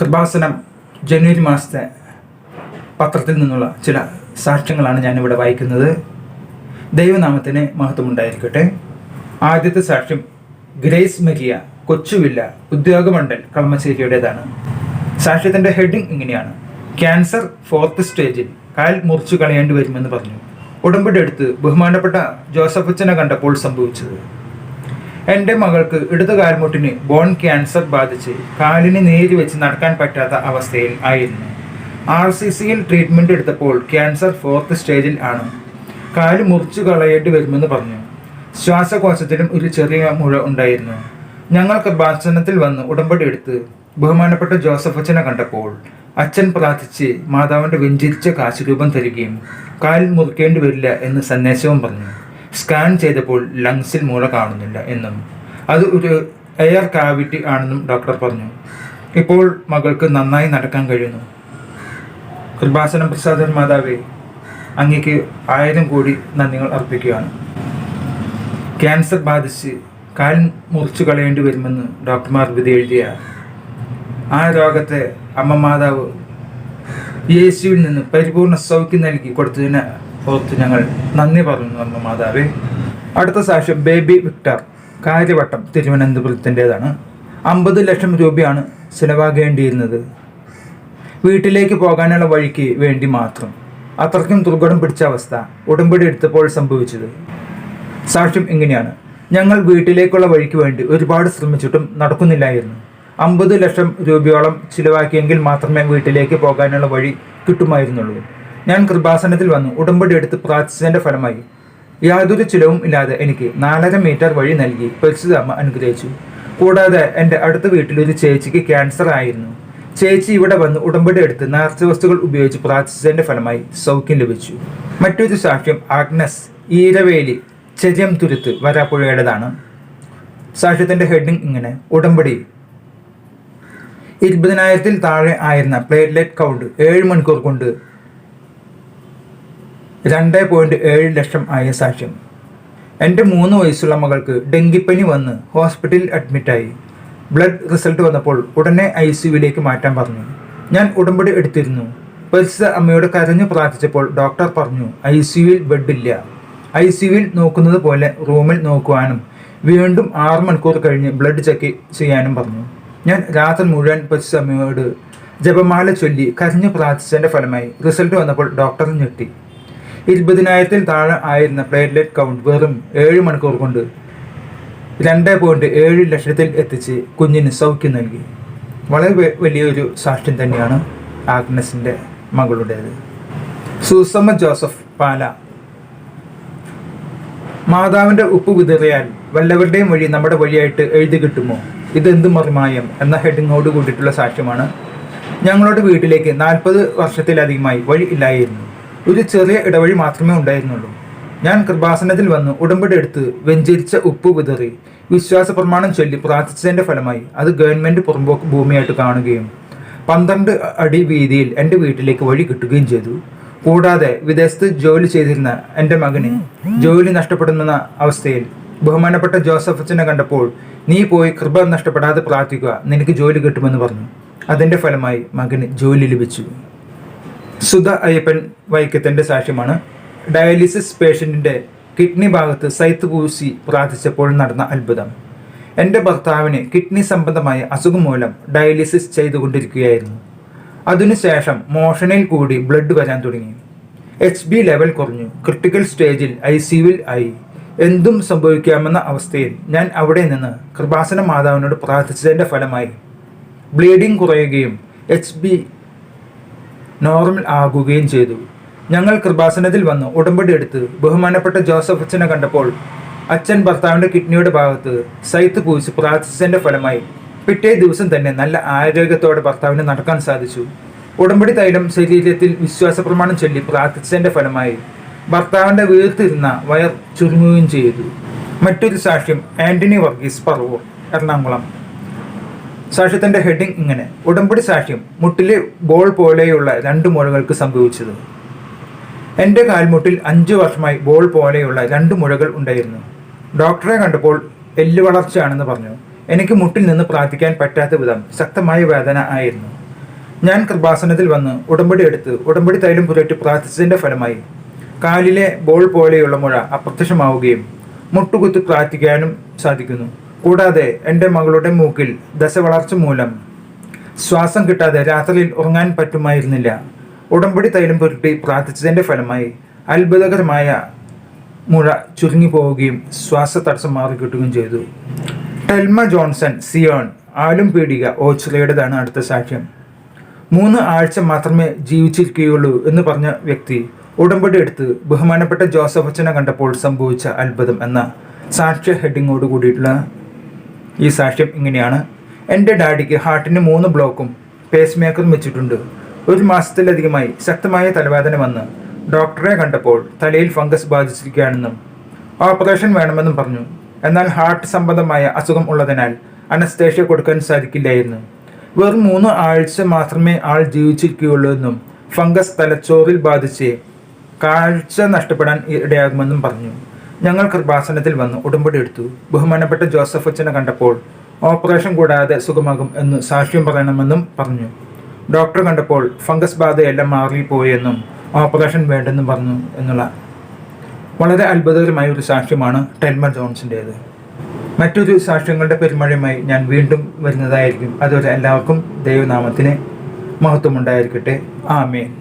കൃപാസനം ജനുവരി മാസത്തെ പത്രത്തിൽ നിന്നുള്ള ചില സാക്ഷ്യങ്ങളാണ് ഞാനിവിടെ വായിക്കുന്നത്. ദൈവനാമത്തിന് മഹത്വമുണ്ടായിരിക്കട്ടെ. ആദ്യത്തെ സാക്ഷ്യം ഗ്രേസ് മരിയ കൊച്ചുവില്ല ഉദ്യോഗമണ്ഡൽ കളമശ്ശേരിയുടേതാണ്. സാക്ഷ്യത്തിന്റെ ഹെഡിങ് ഇങ്ങനെയാണ്. ക്യാൻസർ ഫോർത്ത് സ്റ്റേജിൽ കാൽ മുറിച്ചു കളയേണ്ടി വരുമെന്ന് പറഞ്ഞു. ഉടമ്പടി എടുത്ത് ബഹുമാനപ്പെട്ട ജോസഫച്ചനെ കണ്ടപ്പോൾ സംഭവിച്ചത്. എന്റെ മകൾക്ക് ഇടതുകാൽമുട്ടിന് ബോൺ ക്യാൻസർ ബാധിച്ച് കാലിന് നേരി വെച്ച് നടക്കാൻ പറ്റാത്ത അവസ്ഥയിൽ ആയിരുന്നു. ആർ സി സിയിൽ ട്രീറ്റ്മെന്റ് എടുത്തപ്പോൾ ക്യാൻസർ ഫോർത്ത് സ്റ്റേജിൽ ആണ്. കാൽ മുറിച്ചു കളയേണ്ടി വരുമെന്ന് പറഞ്ഞു. ശ്വാസകോശത്തിലും ഒരു ചെറിയ മുഴ ഉണ്ടായിരുന്നു. ഞങ്ങൾ കൃപാസനത്തിൽ വന്ന് ഉടമ്പടി എടുത്ത് ബഹുമാനപ്പെട്ട ജോസഫ് അച്ഛനെ കണ്ടപ്പോൾ അച്ഛൻ പ്രാർത്ഥിച്ച് മാതാവിന്റെ വെഞ്ചിരിച്ച കാശുരൂപം തരികയും കാൽ മുറിക്കേണ്ടി വരില്ല എന്ന് സന്ദേശവും പറഞ്ഞു. സ്കാൻ ചെയ്തപ്പോൾ ലങ്സിൽ മുഴ കാണുന്നില്ല എന്നും. അത് ഒരു എയർ കാവിറ്റി ആണെന്നും ഡോക്ടർ പറഞ്ഞു. ഇപ്പോൾ മകൾക്ക് നന്നായി നടക്കാൻ കഴിയുന്നു. കൃപാസനം പ്രസാദൻ മാതാവേ അങ്ങക്ക് ആയിരം കോടി നന്ദികൾ അർപ്പിക്കുകയാണ്. ക്യാൻസർ ബാധിച്ച് കാൽ മുറിച്ചു കളയേണ്ടി വരുമെന്ന് ഡോക്ടർമാർ വിധി എഴുതിയ ആ രോഗത്തെ അമ്മ മാതാവ് യേശുവിൽ നിന്ന് പരിപൂർണ സൗഖ്യം നൽകി കൊടുത്തതിന് ഓർത്ത് ഞങ്ങൾ നന്ദി പറഞ്ഞു അമ്മ മാതാവേ. അടുത്ത സാക്ഷ്യം ബേബി വിക്ടർ. കാര്യവട്ടം തിരുവനന്തപുരത്തിന്റെതാണ്. അമ്പത് ലക്ഷം രൂപയാണ് ചിലവാകേണ്ടിയിരുന്നത്. വീട്ടിലേക്ക് പോകാനുള്ള വഴിക്ക് വേണ്ടി മാത്രം. അത്രയ്ക്കും ദുർഘടം പിടിച്ച അവസ്ഥ ഉടമ്പടി എടുത്തപ്പോൾ സംഭവിച്ചത്. സാക്ഷ്യം ഇങ്ങനെയാണ്. ഞങ്ങൾ വീട്ടിലേക്കുള്ള വഴിക്ക് വേണ്ടി ഒരുപാട് ശ്രമിച്ചിട്ടും നടക്കുന്നില്ലായിരുന്നു. അമ്പത് ലക്ഷം രൂപയോളം ചിലവാക്കിയെങ്കിൽ മാത്രമേ വീട്ടിലേക്ക് പോകാനുള്ള വഴി കിട്ടുമായിരുന്നുള്ളൂ. ഞാൻ കൃപാസനത്തിൽ വന്നു. ഉടമ്പടി എടുത്ത് പ്രാർത്ഥിച്ചതിന്റെ ഫലമായി. യാതൊരു ചിലവും ഇല്ലാതെ എനിക്ക് നാലര മീറ്റർ വഴി നൽകി പരിശുദ്ധമ്മ അനുഗ്രഹിച്ചു. കൂടാതെ എന്റെ അടുത്ത വീട്ടിൽ ഒരു ചേച്ചിക്ക് ക്യാൻസർ ആയിരുന്നു. ചേച്ചി ഇവിടെ വന്ന് ഉടമ്പടി എടുത്ത് നേർച്ച വസ്തുക്കൾ ഉപയോഗിച്ച് പ്രാർത്ഥിച്ചതിന്റെ ഫലമായി സൗഖ്യം ലഭിച്ചു. മറ്റൊരു സാക്ഷ്യം ആഗ്നസ് ഈരവേലി ചെരിയം തുരുത്ത് വരാപ്പുഴയുടേതാണ്. സാക്ഷ്യത്തിന്റെ ഹെഡിങ് ഇങ്ങനെ. ഉടമ്പടി. ഇരുപതിനായിരത്തിൽ താഴെ ആയിരുന്ന പ്ലേറ്റ്ലെറ്റ് കൗണ്ട് ഏഴ് മണിക്കൂർ കൊണ്ട് രണ്ട് പോയിന്റ് ഏഴ് ലക്ഷം ആയ സാക്ഷ്യം. എന്റെ മൂന്ന് വയസ്സുള്ള മകൾക്ക് ഡെങ്കിപ്പനി വന്ന് ഹോസ്പിറ്റലിൽ അഡ്മിറ്റായി ബ്ലഡ് റിസൾട്ട് വന്നപ്പോൾ ഉടനെ ഐ സിയുവിലേക്ക് മാറ്റാൻ പറഞ്ഞു. ഞാൻ ഉടമ്പടി എടുത്തിരുന്നു. പരിസ്ഥിത അമ്മയോട് കരഞ്ഞു പ്രാർത്ഥിച്ചപ്പോൾ ഡോക്ടർ പറഞ്ഞു ഐ സിയുവിൽ ബെഡില്ല ഐ സിയുവിൽ നോക്കുന്നത് പോലെ റൂമിൽ നോക്കുവാനും വീണ്ടും ആറ് മണിക്കൂർ കഴിഞ്ഞ് ബ്ലഡ് ചെക്ക് ചെയ്യാനും പറഞ്ഞു. ഞാൻ രാത്രി മുഴുവൻ പരിസ്ഥിത അമ്മയോട് ജപമാല ചൊല്ലി കരഞ്ഞു പ്രാർത്ഥിച്ചതിന്റെ ഫലമായി റിസൾട്ട് വന്നപ്പോൾ ഡോക്ടർ ഞെട്ടി. ഇരുപതിനായിരത്തിൽ താഴെ ആയിരുന്ന പ്ലേറ്റ്ലെറ്റ് കൗണ്ട് വെറും ഏഴ് മണിക്കൂർ കൊണ്ട് രണ്ട് പോയിന്റ് ഏഴ് ലക്ഷത്തിൽ എത്തിച്ച് കുഞ്ഞിന് സൗഖ്യം നൽകി. വളരെ വലിയൊരു സാക്ഷ്യം തന്നെയാണ് ആഗ്നസിന്റെ മകളുടേത്. സൂസമ്മ ജോസഫ് പാല. മാതാവിന്റെ ഉപ്പ് വിതറിയാൽ വല്ലവരുടെയും വഴി നമ്മുടെ വഴിയായിട്ട് എഴുതി കിട്ടുമോ? ഇതെന്ത് മറിമായം എന്ന ഹെഡിങ്ങോട് കൂടിയിട്ടുള്ള സാക്ഷ്യമാണ്. ഞങ്ങളുടെ വീട്ടിലേക്ക് നാൽപ്പത് വർഷത്തിലധികമായി വഴി ഇല്ലായിരുന്നു. ഒരു ചെറിയ ഇടവഴി മാത്രമേ ഉണ്ടായിരുന്നുള്ളൂ. ഞാൻ കൃപാസനത്തിൽ വന്ന് ഉടമ്പടി എടുത്ത് വെഞ്ചരിച്ച ഉപ്പ് വിതറി വിശ്വാസ പ്രമാണം ചൊല്ലി പ്രാർത്ഥിച്ചതിന്റെ ഫലമായി അത് ഗവൺമെന്റ് പുറമ്പോക്ക് ഭൂമിയായിട്ട് കാണുകയും പന്ത്രണ്ട് അടി വീതിയിൽ എന്റെ വീട്ടിലേക്ക് വഴി കിട്ടുകയും ചെയ്തു. കൂടാതെ വിദേശത്ത് ജോലി ചെയ്തിരുന്ന എന്റെ മകന് ജോലി നഷ്ടപ്പെടുന്ന അവസ്ഥയിൽ ബഹുമാനപ്പെട്ട ജോസഫ് അച്ഛനെ കണ്ടപ്പോൾ നീ പോയി കൃപ നഷ്ടപ്പെടാതെ പ്രാർത്ഥിക്കുക നിനക്ക് ജോലി കിട്ടുമെന്ന് പറഞ്ഞു. അതിന്റെ ഫലമായി മകന് ജോലി ലഭിച്ചു. സുധ അയ്യപ്പൻ വൈക്കത്തിന്റെ സാക്ഷ്യമാണ്. ഡയാലിസിസ് പേഷ്യന്റിന്റെ കിഡ്നി ഭാഗത്ത് സൈത്ത് പൂശി പ്രാർത്ഥിച്ചപ്പോൾ നടന്ന അത്ഭുതം. എന്റെ ഭർത്താവിന് കിഡ്നി സംബന്ധമായ അസുഖം മൂലം ഡയാലിസിസ് ചെയ്തുകൊണ്ടിരിക്കുകയായിരുന്നു. അതിനുശേഷം മോഷനിൽ കൂടി ബ്ലഡ് വരാൻ തുടങ്ങി. എച്ച് ബി ലെവൽ കുറഞ്ഞു. ക്രിട്ടിക്കൽ സ്റ്റേജിൽ ഐ സിയുവിൽ ആയി. എന്തും സംഭവിക്കാമെന്ന അവസ്ഥയിൽ ഞാൻ അവിടെ നിന്ന് കൃപാസന മാതാവിനോട് പ്രാർത്ഥിച്ചതിന്റെ ഫലമായി ബ്ലീഡിംഗ് കുറയുകയും എച്ച് ബി നോർമൽ ആകുകയും ചെയ്തു. ഞങ്ങൾ കൃപാസനത്തിൽ വന്ന് ഉടമ്പടി എടുത്ത്. ബഹുമാനപ്പെട്ട ജോസഫ് അച്ഛനെ കണ്ടപ്പോൾ അച്ഛൻ ഭർത്താവിന്റെ കിഡ്നിയുടെ ഭാഗത്ത് സൈത്ത് പൂച്ച് പ്രാർത്ഥിച്ചതിന്റെ ഫലമായി പിറ്റേ ദിവസം തന്നെ നല്ല ആരോഗ്യത്തോടെ ഭർത്താവിന് നടക്കാൻ സാധിച്ചു. ഉടമ്പടി തൈലം ശരീരത്തിൽ വിശ്വാസ പ്രമാണം ചൊല്ലി പ്രാർത്ഥിച്ചതിന്റെ ഫലമായി ഭർത്താവിന്റെ വീർത്തിരുന്ന വയർ ചുരുങ്ങുകയും ചെയ്തു. മറ്റൊരു സാക്ഷ്യം ആന്റണി വർഗീസ് പറവൂർ എറണാകുളം. സാക്ഷ്യത്തിന്റെ ഹെഡിങ് ഇങ്ങനെ. ഉടമ്പടി സാക്ഷ്യം മുട്ടിലെ ബോൾ പോലെയുള്ള രണ്ട് മുഴകൾക്ക് സംഭവിച്ചത്. എന്റെ കാൽമുട്ടിൽ അഞ്ചു വർഷമായി ബോൾ പോലെയുള്ള രണ്ട് മുഴകൾ ഉണ്ടായിരുന്നു. ഡോക്ടറെ കണ്ടപ്പോൾ എല്ല് വളർച്ചയാണെന്ന് പറഞ്ഞു. എനിക്ക് മുട്ടിൽ നിന്ന് പ്രാർത്ഥിക്കാൻ പറ്റാത്ത വിധം ശക്തമായ വേദന ആയിരുന്നു. ഞാൻ കൃപാസനത്തിൽ വന്ന് ഉടമ്പടി എടുത്ത് ഉടമ്പടി തൈലം പുരട്ടി പ്രാർത്ഥിച്ചതിന്റെ ഫലമായി കാലിലെ ബോൾ പോലെയുള്ള മുഴ അപ്രത്യക്ഷമാവുകയും മുട്ടുകുത്തി പ്രാർത്ഥിക്കാനും സാധിക്കുന്നു. കൂടാതെ എന്റെ മകളുടെ മൂക്കിൽ ദശവളർച്ച മൂലം ശ്വാസം കിട്ടാതെ രാത്രിയിൽ ഉറങ്ങാൻ പറ്റുമായിരുന്നില്ല. ഉടമ്പടി തൈലം പുരട്ടി പ്രാർത്ഥിച്ചതിന്റെ ഫലമായി അത്ഭുതകരമായ മുഴ ചുരുങ്ങി പോവുകയും ശ്വാസതടസ്സം മാറിക്കിട്ടുകയും ചെയ്തു. ടെൽമ ജോൺസൺ സിയോൺ ആലും പീഡിക ഓച്ചിറയുടേതാണ് അടുത്ത സാക്ഷ്യം. മൂന്ന് ആഴ്ച മാത്രമേ ജീവിച്ചിരിക്കുകയുള്ളൂ എന്ന് പറഞ്ഞ വ്യക്തി ഉടമ്പടി എടുത്ത് ബഹുമാനപ്പെട്ട ജോസഫ് അച്ഛനെ കണ്ടപ്പോൾ സംഭവിച്ച അത്ഭുതം എന്ന സാക്ഷ്യ ഹെഡിങ്ങോട് കൂടിയിട്ടുള്ള ഈ സാക്ഷ്യം ഇങ്ങനെയാണ്. എന്റെ ഡാഡിക്ക് ഹാർട്ടിന് മൂന്ന് ബ്ലോക്കും പേസ് മേക്കറും വെച്ചിട്ടുണ്ട്. ഒരു മാസത്തിലധികമായി ശക്തമായ തലവേദന വന്ന് ഡോക്ടറെ കണ്ടപ്പോൾ തലയിൽ ഫംഗസ് ബാധിച്ചിരിക്കുകയാണെന്നും ഓപ്പറേഷൻ വേണമെന്നും പറഞ്ഞു. എന്നാൽ ഹാർട്ട് സംബന്ധമായ അസുഖം ഉള്ളതിനാൽ അനസ്തേഷ്യ കൊടുക്കാൻ സാധിക്കില്ലായിരുന്നു. വെറും മൂന്ന് ആഴ്ച മാത്രമേ ആൾ ജീവിച്ചിരിക്കുകയുള്ളൂ എന്നും ഫംഗസ് തലച്ചോറിൽ ബാധിച്ച് കാഴ്ച നഷ്ടപ്പെടാൻ ഇടയാകുമെന്നും പറഞ്ഞു. ഞങ്ങൾ കൃപാസനത്തിൽ വന്ന് ഉടമ്പടി എടുത്തു. ബഹുമാനപ്പെട്ട ജോസഫ് അച്ഛനെ കണ്ടപ്പോൾ ഓപ്പറേഷൻ കൂടാതെ സുഖമാകും എന്ന് സാക്ഷ്യം പറയണമെന്നും പറഞ്ഞു. ഡോക്ടർ കണ്ടപ്പോൾ ഫംഗസ് ബാധയെല്ലാം മാറിപ്പോയെന്നും ഓപ്പറേഷൻ വേണ്ടെന്നും പറഞ്ഞു എന്നുള്ള വളരെ അത്ഭുതകരമായ ഒരു സാക്ഷ്യമാണ് ടെൽമ ജോൺസിന്റേത്. മറ്റൊരു സാക്ഷ്യങ്ങളുടെ പെരുമഴയുമായി ഞാൻ വീണ്ടും വരുന്നതായിരിക്കും. അതുവരെ എല്ലാവർക്കും ദൈവനാമത്തിന് മഹത്വമുണ്ടായിരിക്കട്ടെ. ആമേൻ.